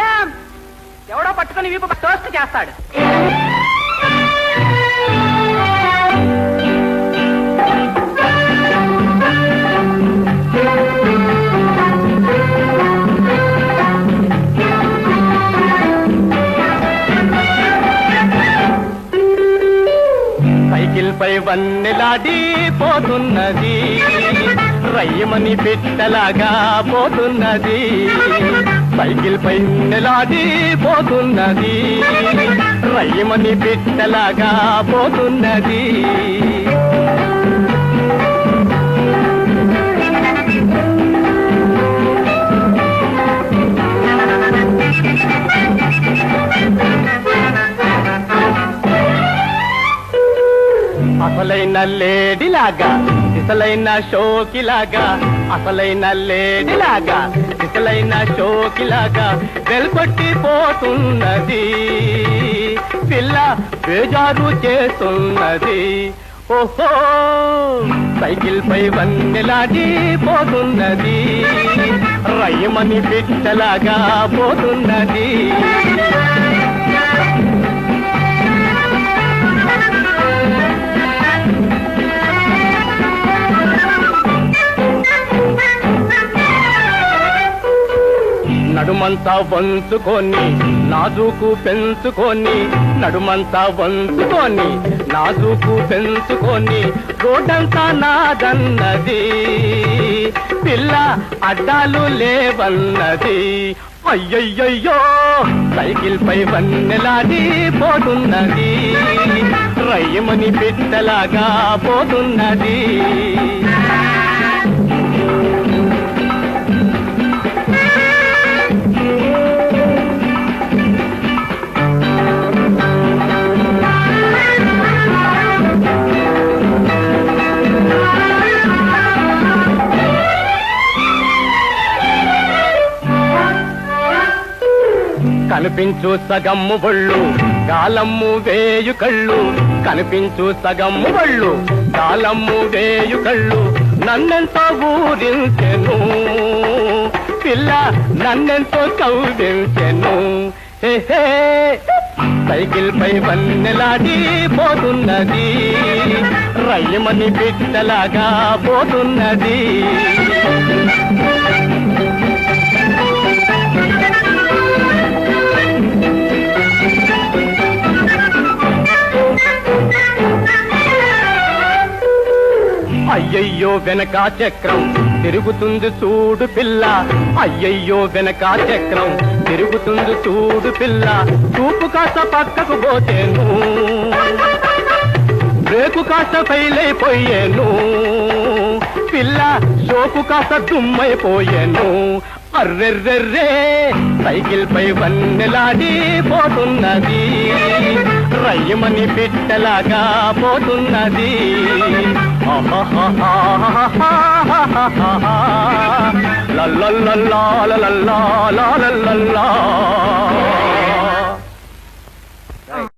Madam. ఎవడో పట్టుకుని వీపు టోస్ట్ చేస్తాడు. సైకిల్పై వన్నెలాడి పోతున్నది. రయ్యమని పెట్టలాగా పోతున్నది. సైకిల్పై నెలాడి పోతున్నది. రయ్యమని పెట్టలాగా పోతున్నది. అసలైన లేడిలాగా ఇసలైన షోకిలాగా అసలైన లేడిలాగా ఇసలైన షోకిలాగా వెల్కొట్టి పోతున్నది. పిల్ల బేజారు చేస్తున్నది. ఓహో సైకిల్ పై వన్నెలాడి పోతున్నది. రయ్యమని పిచ్చలాగా పోతున్నది. నడుమంతా వంచుకొని నాజుకు పెంచుకొని నడుమంతా వంచుకొని నాజుకు పెంచుకొని రోడ్డంతా నాదన్నది. పిల్ల అడ్డాలు లేవన్నది. అయ్యయ్యయ్యో సైకిల్ పై వన్నెలాడి పోతున్నది రయ్యమని బిడ్డలాగా పోతున్నది. కనిపించు సగమ్ము బొళ్ళు కాలమ్ము వేయు కళ్ళు. కనిపించు సగమ్ము బొళ్ళు కాలమ్ము వేయు కళ్ళు. నన్నెంత ఊరించెను పిల్ల నన్నెంతో కౌదించెను సైకిల్ పై వన్నెలాడి పోతున్నది రయ్యమని బిడ్డలాగా పోతున్నది. అయ్యయ్యో వెనక చక్రం తిరుగుతుంది చూడు పిల్ల. అయ్యయ్యో వెనక చక్రం తిరుగుతుంది చూడు పిల్ల. చూపు కాస్త పక్కకు పోతేను. బ్రేకు కాస్త ఫెయిల్ అయిపోయాను. పిల్ల షోకు కాస్త దుమ్మైపోయాను. అర్రెర్రెర్రే సైకిల్ పై వన్నెలాడి పోతున్నది. రయ్యమని పిట్టలాగా పోతున్నది లల్లల్లల్లా లల్లల్లా